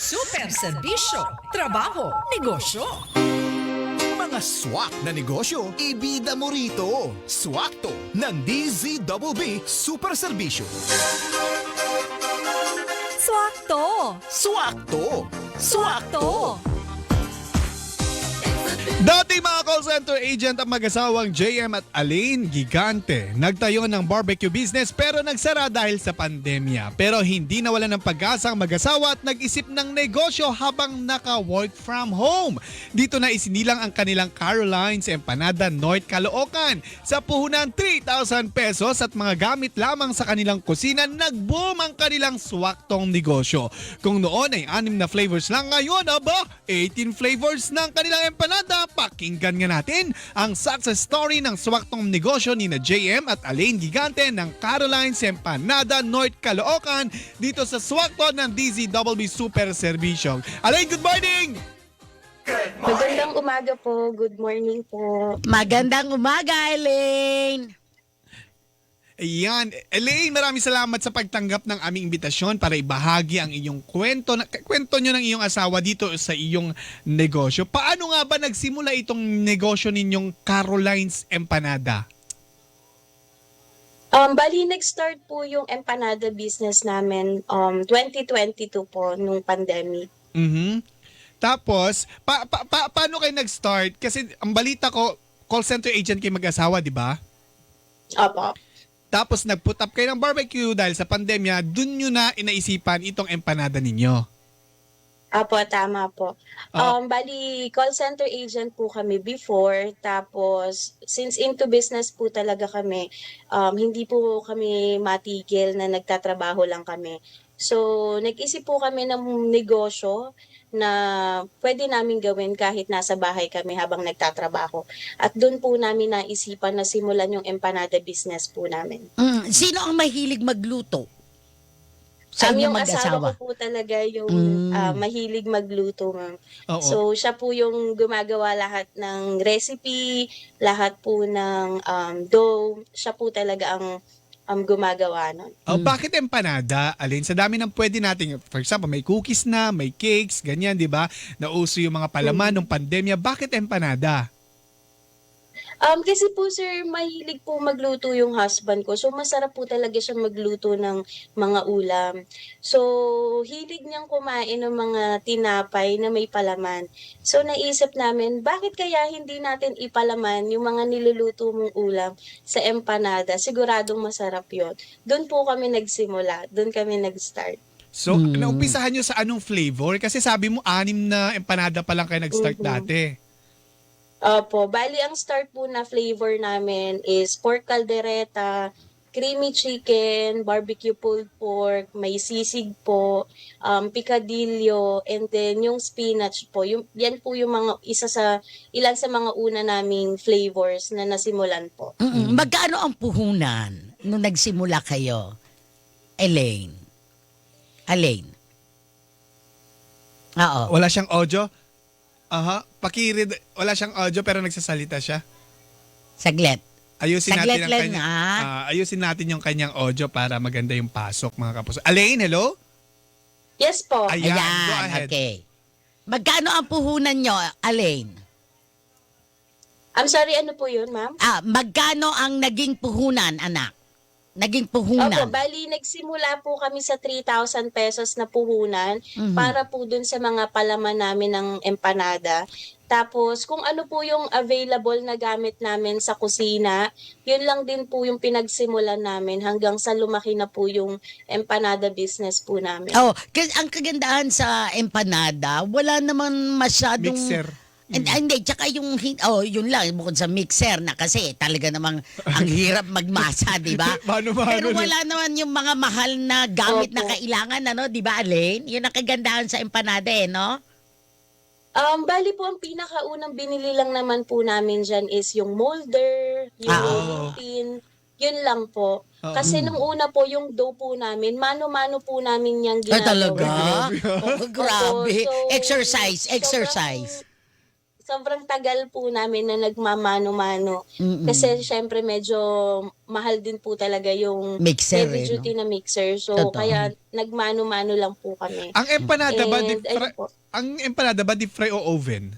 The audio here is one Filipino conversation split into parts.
Super serbisyo, trabaho, negosyo. Mga swak na negosyo, ibida mo rito. Swakto ng DZBB Super Serbisyo. Swakto! Swakto! Swakto! Dati mga call center agent ang mag-asawang JM at Alain Gigante. Nagtayo ng barbecue business pero nagsara dahil sa pandemya. Pero hindi nawala ng pag-asa ang mag-asawa at nag-isip ng negosyo habang naka-work from home. Dito na isinilang ang kanilang Caroline's Empanada North Caloocan. Sa puhunan 3,000 pesos at mga gamit lamang sa kanilang kusina, nag-boom ang kanilang swaktong negosyo. Kung noon ay anim na flavors lang, ngayon aba, 18 flavors ng kanilang empanada. Pakinggan nga natin ang success story ng swaktong negosyo ni na JM at Alain Gigante ng Caroline's Empanada North Caloocan dito sa swakto ng DZWB Super Servicio. Alain, good morning! Magandang umaga po. Good morning po. Magandang umaga, Elaine! Ayan. Elaine, maraming salamat sa pagtanggap ng aming imbitasyon para ibahagi ang iyong kwento, kwento nyo ng iyong asawa dito sa iyong negosyo. Paano nga ba nagsimula itong negosyo ninyong Caroline's Empanada? Um, bali, nag-start po yung empanada business namin um, 2022 po, nung pandemic. Mhm. Tapos, pa, pa, pa- paano kayo nag-start? Kasi ang balita ko, call center agent kayo mag-asawa, di ba? Opo. Tapos nag-put up kayo ng barbecue dahil sa pandemya, dun nyo na inaisipan itong empanada ninyo. Opo, tama po. Ah. Um, bali, call center agent po kami before. Tapos, since into business po talaga kami, um, hindi po kami matigil na nagtatrabaho lang kami. So, nag-isip po kami ng negosyo na pwede namin gawin kahit nasa bahay kami habang nagtatrabaho. At doon po namin naisipan na simulan yung empanada business po namin. Mm, sino ang mahilig magluto? Sa inyong yung asawa mag-asawa? ko po talaga yung Mm. ah, mahilig magluto, ma'am. Oo. So, siya po yung gumagawa lahat ng recipe, lahat po ng um, dough. Siya po talaga ang um, gumagawa nun. Oh, Bakit empanada? Alin, sa dami ng pwede nating, for example, may cookies na, may cakes, ganyan, di ba? Nauso yung mga palaman ng pandemya. Bakit empanada? Um, kasi po, sir, mahilig po magluto yung husband ko. So, masarap po talaga siya magluto ng mga ulam. So, hilig niyang kumain ng mga tinapay na may palaman. So, naisip namin, bakit kaya hindi natin ipalaman yung mga niluluto mong ulam sa empanada? Siguradong masarap yon. Doon po kami nagsimula. Doon kami nag-start. So, Mm. naumpisahan nyo sa anong flavor? Kasi sabi mo, anim na empanada pa lang kayo nag-start Mhm. dati. Opo, bali ang start po na flavor namin is pork caldereta, creamy chicken, barbecue pulled pork, may sisig po, um, picadillo, and then yung spinach po. Yung, yan po yung mga isa sa ilan sa mga una naming flavors na nasimulan po. Mm-mm. Magkano ang puhunan nung nagsimula kayo? Elaine. Elaine. Oo. Wala siyang audio? Aha, pakirid. Wala siyang audio pero nagsasalita siya. Saglit. Ayusin Saglit natin ang lang, kanya, ah. Ah, ayusin natin yung kanyang audio para maganda yung pasok mga kapos. Alain, hello? Yes po. Ayan, Ayan, go ahead. okay. Magkano ang puhunan nyo, Elaine? I'm sorry, ano po yun, ma'am? Ah, magkano ang naging puhunan, anak? Naging Opo, puhunan. bali nagsimula po kami sa 3,000 pesos na puhunan Mhm. para po dun sa mga palaman namin ng empanada. Tapos kung ano po yung available na gamit namin sa kusina, yun lang din po yung pinagsimulan namin hanggang sa lumaki na po yung empanada business po namin. Oh, kasi ang kagandahan sa empanada, wala naman masyadong Mixer. And, hindi, tsaka yung, oh, yun lang, bukod sa mixer na kasi talaga namang ang hirap magmasa, di ba? Pero wala naman yung mga mahal na gamit na Opo. kailangan, ano, di ba, Alain? Yun ang kagandahan sa empanada, eh, no? Um, bali po ang pinakaunang binili lang naman po namin dyan is yung molder, yung Ah. rolling pin, yun lang po. Ah. Kasi nung una po, yung dough po namin, mano-mano po namin yung Ay, ginagawa. talaga? Oh, grabe. Opo, so, exercise, exercise. Sobrang tagal po namin na nagmamano-mano. Mm-mm. Kasi syempre medyo mahal din po talaga yung Mixer, heavy eh, no? na mixer. So Totoo. kaya nagmano-mano lang po kami. Ang empanada ba, deep fry, ang empanada ba deep fry o oven?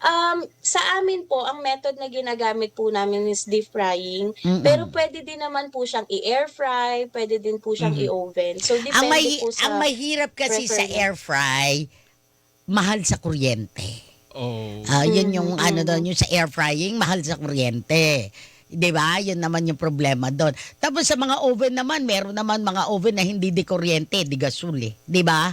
Um, sa amin po, ang method na ginagamit po namin is deep frying. Mm-mm. Pero pwede din naman po siyang i-air fry, pwede din po siyang i-oven. So depende ang, may, po sa... ang mahirap kasi sa preferred. air fry, mahal sa kuryente. Oh. Ah, yun yung Mhm, ano doon, yung sa air frying, mahal sa kuryente. 'Di ba? Yun naman yung problema doon. Tapos sa mga oven naman, meron naman mga oven na hindi di kuryente, di gasol eh. 'Di ba?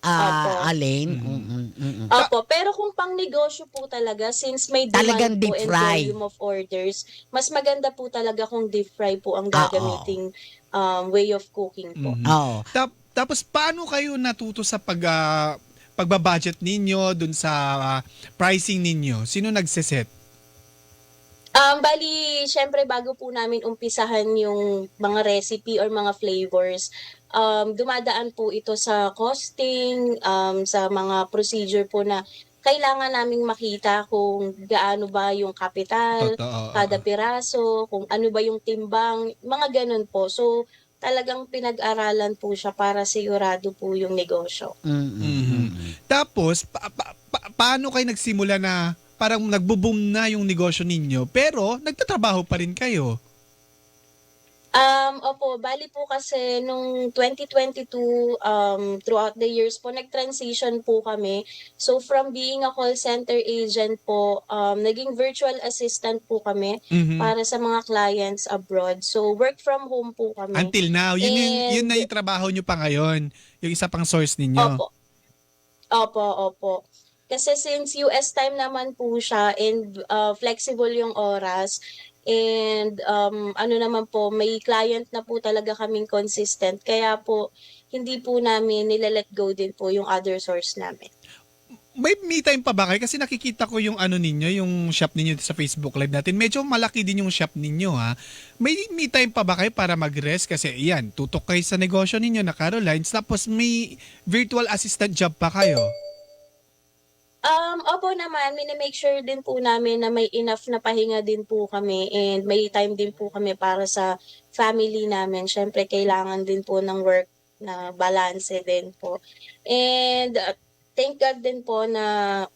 Ah, Opo. Alain. Mhm. Mm-mm. Opo, pero kung pang negosyo po talaga, since may demand Talagang po deep and fry. volume of orders, mas maganda po talaga kung deep fry po ang gagamiting um, way of cooking po. Mhm. Oo. Tap- tapos paano kayo natuto sa pag ah, pagbabudget ninyo dun sa ah, pricing ninyo? Sino nagseset? Um, bali, syempre bago po namin umpisahan yung mga recipe or mga flavors, um, dumadaan po ito sa costing, um, sa mga procedure po na kailangan naming makita kung gaano ba yung capital, Totoo. kada piraso, kung ano ba yung timbang, mga ganun po. So, talagang pinag-aralan po siya para sigurado po yung negosyo. Mm-mm. Tapos, pa- pa- pa- paano kayo nagsimula na parang nagbo-boom na yung negosyo ninyo pero nagtatrabaho pa rin kayo? Um, opo, bali po kasi nung 2022, um, throughout the years po, nag-transition po kami. So from being a call center agent po, um, naging virtual assistant po kami Mhm. para sa mga clients abroad. So work from home po kami. Until now, yun, And- yun na yung trabaho nyo pa ngayon. Yung isa pang source ninyo. Opo. Opo, opo. Kasi since US time naman po siya and uh, flexible yung oras and um, ano naman po, may client na po talaga kaming consistent. Kaya po, hindi po namin nilalet go din po yung other source namin. May me time pa ba kayo? Kasi nakikita ko yung ano ninyo, yung shop ninyo sa Facebook Live natin. Medyo malaki din yung shop ninyo ha. May me time pa ba kayo para mag-rest? Kasi yan, tutok kayo sa negosyo ninyo na Carolines. Tapos may virtual assistant job pa kayo. Um, opo naman, minimake sure din po namin na may enough na pahinga din po kami and may time din po kami para sa family namin. Siyempre, kailangan din po ng work na balance din po. And uh, thank God din po na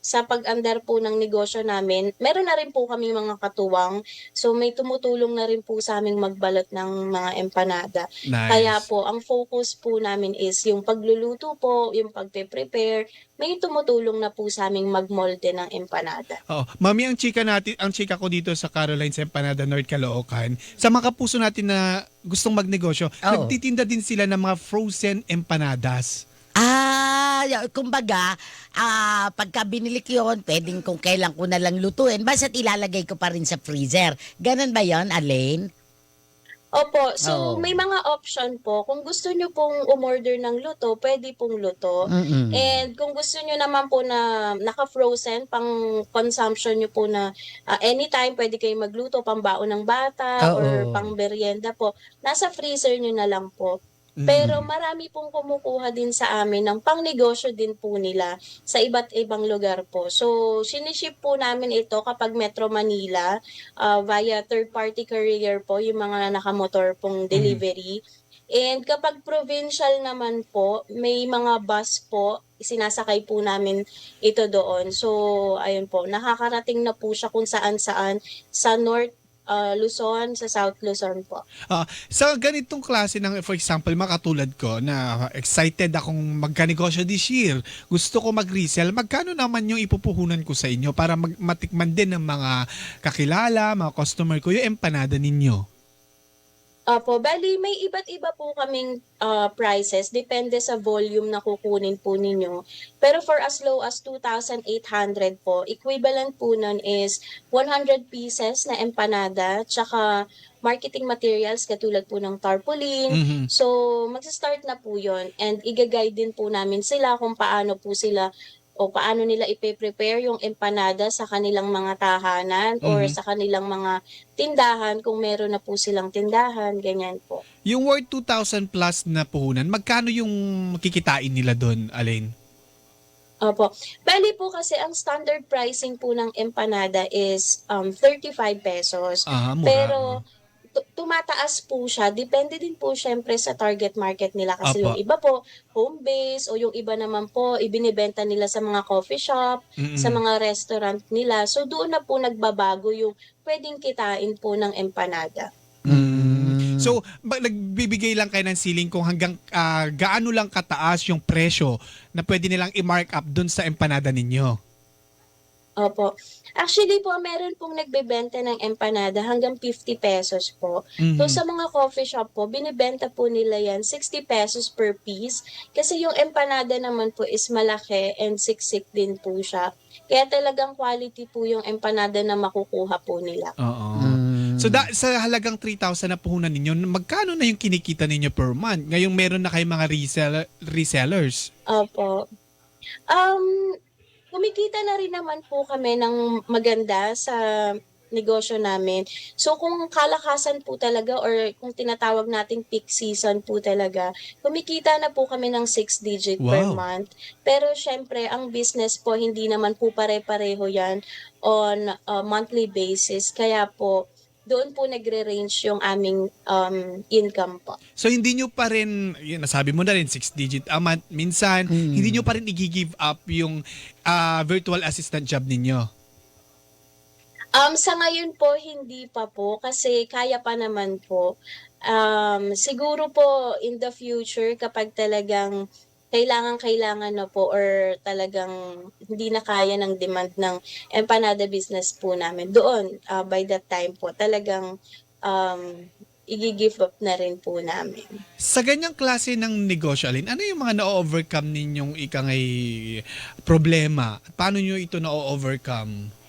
sa pag-andar po ng negosyo namin, meron na rin po kami mga katuwang. So may tumutulong na rin po sa aming magbalot ng mga empanada. Nice. Kaya po, ang focus po namin is yung pagluluto po, yung pagpe-prepare, may tumutulong na po sa aming magmolde ng empanada. Oh, mami ang chika natin, ang chika ko dito sa Carolines Empanada North Caloocan. Sa mga kapuso natin na gustong magnegosyo, Oo. nagtitinda din sila ng mga frozen empanadas. Ah, kumbaga, ah, pagka binili ko yun, pwedeng kung kailan ko na lang lutuin, basta't ilalagay ko pa rin sa freezer. Ganon ba yon Alain? Opo, so Oo. may mga option po. Kung gusto nyo pong umorder ng luto, pwede pong luto. Mm-mm. And kung gusto nyo naman po na naka-frozen, pang consumption nyo po na ah, anytime pwede kayo magluto, pang baon ng bata Oo. or pang merienda po, nasa freezer nyo na lang po. Pero marami pong kumukuha din sa amin ng pangnegosyo din po nila sa iba't ibang lugar po. So, siniship po namin ito kapag Metro Manila uh, via third-party courier po, yung mga nakamotor pong delivery. And kapag provincial naman po, may mga bus po, sinasakay po namin ito doon. So, ayun po, nakakarating na po siya kung saan-saan sa North uh, Luzon, sa South Luzon po. Ah, sa ganitong klase ng, for example, makatulad ko na excited akong magkanegosyo this year, gusto ko mag-resell, magkano naman yung ipupuhunan ko sa inyo para mag- matikman din ng mga kakilala, mga customer ko, yung empanada ninyo? Opo, bali may iba't iba po kaming uh, prices depende sa volume na kukunin po ninyo. Pero for as low as 2,800 po, equivalent po nun is 100 pieces na empanada, tsaka marketing materials katulad po ng tarpaulin. Mhm. So, magsa-start na po yon and igaguide din po namin sila kung paano po sila o paano nila ipe-prepare yung empanada sa kanilang mga tahanan or Mhm. sa kanilang mga tindahan kung meron na po silang tindahan, ganyan po. Yung worth 2,000 plus na puhunan, magkano yung kikitain nila doon, Alain? Opo. Bali po kasi ang standard pricing po ng empanada is um, 35 pesos. Ah, mura. Pero tumataas po siya. Depende din po syempre sa target market nila. Kasi Apo. yung iba po, home base o yung iba naman po, ibinibenta nila sa mga coffee shop, Mm-mm. sa mga restaurant nila. So doon na po nagbabago yung pwedeng kitain po ng empanada. Mm. So, ba, nagbibigay lang kayo ng ceiling kung hanggang ah, gaano lang kataas yung presyo na pwede nilang i-mark up dun sa empanada ninyo. Opo. Actually po, meron pong nagbebenta ng empanada hanggang 50 pesos po. Mhm. So sa mga coffee shop po, binibenta po nila yan 60 pesos per piece. Kasi yung empanada naman po is malaki and siksik din po siya. Kaya talagang quality po yung empanada na makukuha po nila. Oo. Mm. So da, sa halagang 3,000 na puhunan ninyo, magkano na yung kinikita ninyo per month? Ngayong meron na kayong mga reseller, resellers. Opo. Um, kumikita na rin naman po kami ng maganda sa negosyo namin. So kung kalakasan po talaga or kung tinatawag nating peak season po talaga, kumikita na po kami ng 6 digit per Wow. month. Pero syempre, ang business po hindi naman po pare-pareho yan on a monthly basis. Kaya po, doon po nagre-range yung aming um, income po. So hindi nyo pa rin, yun, nasabi mo na rin, 6 digit a month. Minsan, Mm. hindi nyo pa rin i-give up yung ah, virtual assistant job ninyo. Um, sa ngayon po, hindi pa po kasi kaya pa naman po. Um, siguro po in the future kapag talagang kailangan kailangan na po or talagang hindi na kaya ng demand ng empanada business po namin. Doon, uh, by that time po, talagang um, i-give up na rin po namin. Sa ganyang klase ng negosyo, Alin, ano yung mga na-overcome ninyong ikangay problema? Paano nyo ito na-overcome?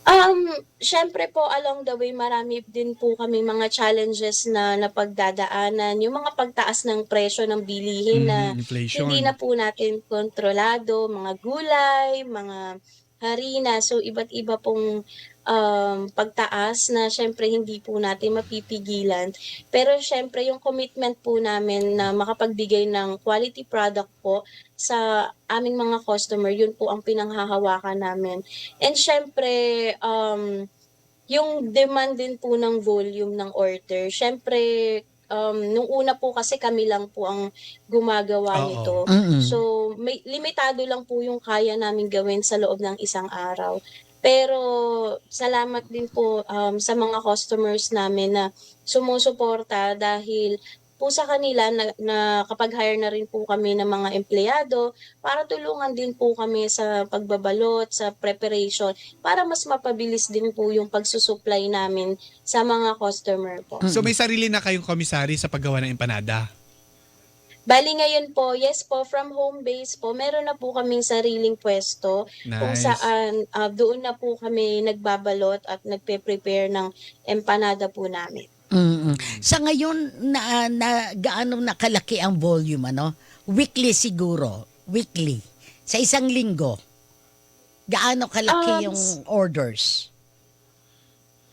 Um, syempre po along the way marami din po kami mga challenges na napagdadaanan, yung mga pagtaas ng presyo ng bilihin na Mhm, inflation. hindi na po natin kontrolado, mga gulay, mga harina, so iba't iba pong um, pagtaas na syempre hindi po natin mapipigilan. Pero syempre yung commitment po namin na makapagbigay ng quality product po sa aming mga customer, yun po ang pinanghahawakan namin. And syempre, um, yung demand din po ng volume ng order, syempre, um, nung una po kasi kami lang po ang gumagawa Oo. nito. Mm-mm. So, may limitado lang po yung kaya namin gawin sa loob ng isang araw. Pero salamat din po um, sa mga customers namin na sumusuporta dahil po sa kanila na, na kapag hire na rin po kami ng mga empleyado para tulungan din po kami sa pagbabalot, sa preparation para mas mapabilis din po yung pagsusupply namin sa mga customer po. So may sarili na kayong komisary sa paggawa ng empanada. Bali ngayon po, yes po, from home base po, meron na po kaming sariling pwesto kung Nice. saan ah, doon na po kami nagbabalot at nagpe-prepare ng empanada po namin. Mm-mm. Sa ngayon, na, na, gaano nakalaki ang volume, ano? Weekly siguro. Weekly. Sa isang linggo. Gaano kalaki Um, yung orders?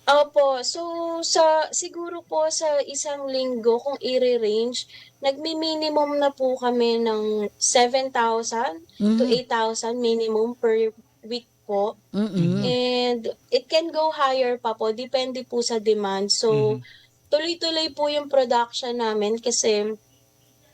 Opo, so sa siguro po sa isang linggo kung i-range, nagmi-minimum na po kami ng 7,000 to Mm. 8,000 minimum per week po. Mm-mm. And it can go higher pa po, depende po sa demand. So, tuloy-tuloy po yung production namin kasi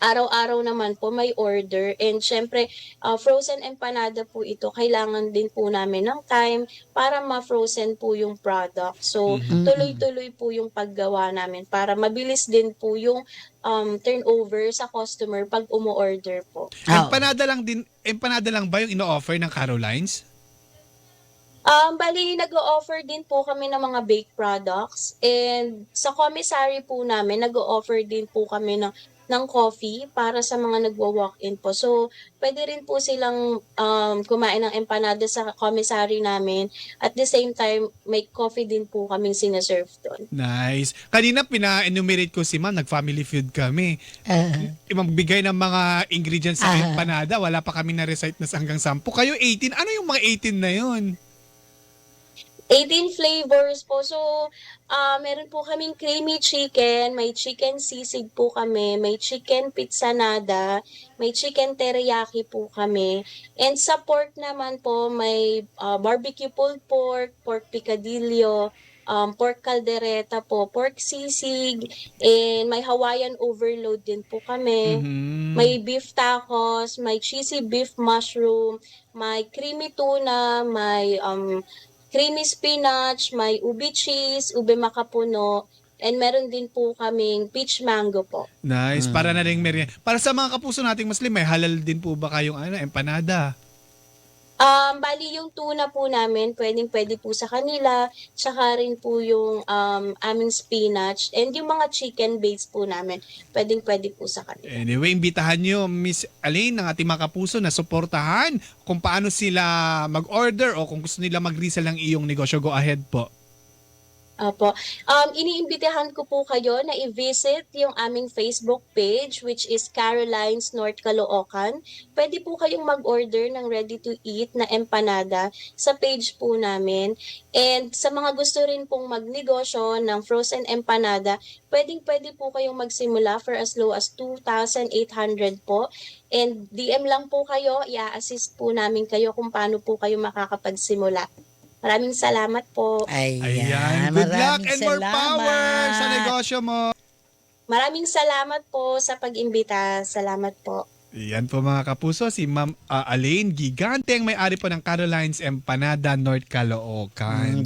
araw-araw naman po may order. And syempre, uh, frozen empanada po ito, kailangan din po namin ng time para ma-frozen po yung product. So, Mhm. tuloy-tuloy po yung paggawa namin para mabilis din po yung um, turnover sa customer pag umu-order po. Ah, Empanada lang din, empanada lang ba yung ino-offer ng Carolines? Um, bali, nag-o-offer din po kami ng mga baked products. And sa commissary po namin, nag-o-offer din po kami ng, ng coffee para sa mga nagwa-walk-in po. So, pwede rin po silang um, kumain ng empanada sa commissary namin. At the same time, may coffee din po kaming sinaserve doon. Nice. Kanina pina-enumerate ko si ma'am, nag-family feud kami. ah, Magbigay ng mga ingredients sa Ah. empanada, wala pa kami na-recite na hanggang 10. Kayo 18. Ano yung mga 18 na yun? 18 flavors po. So, ah meron po kaming creamy chicken, may chicken sisig po kami, may chicken pizzanada, may chicken teriyaki po kami. And sa pork naman po, may ah, barbecue pulled pork, pork picadillo, um, pork caldereta po, pork sisig, and may Hawaiian overload din po kami. Mhm. May beef tacos, may cheesy beef mushroom, may creamy tuna, may um, creamy spinach, may ubi cheese, ube makapuno, and meron din po kaming peach mango po. Nice. Mm. Para na rin merienda. Para sa mga kapuso nating Muslim, may halal din po ba kayong ano, empanada? Um, bali yung tuna po namin, pwedeng pwede po sa kanila, tsaka rin po yung um, aming spinach, and yung mga chicken base po namin, pwedeng pwede po sa kanila. Anyway, imbitahan nyo Miss Aline ng ating mga kapuso na suportahan kung paano sila mag-order o kung gusto nila mag-resell ng iyong negosyo. Go ahead po. Opo. Um, iniimbitahan ko po kayo na i-visit yung aming Facebook page which is Caroline's North Caloocan. Pwede po kayong mag-order ng ready-to-eat na empanada sa page po namin. And sa mga gusto rin pong magnegosyo ng frozen empanada, pwedeng pwede po kayong magsimula for as low as 2,800 po. And DM lang po kayo, i-assist po namin kayo kung paano po kayo makakapagsimula. Maraming salamat po. Ayan. Ayan. Good luck and more power sa salamat. negosyo mo. Maraming salamat po sa pag-imbita. Salamat po. Yan po mga kapuso, si Ma'am ah, Alaine Gigante ang may-ari po ng Caroline's Empanada, North Caloocan.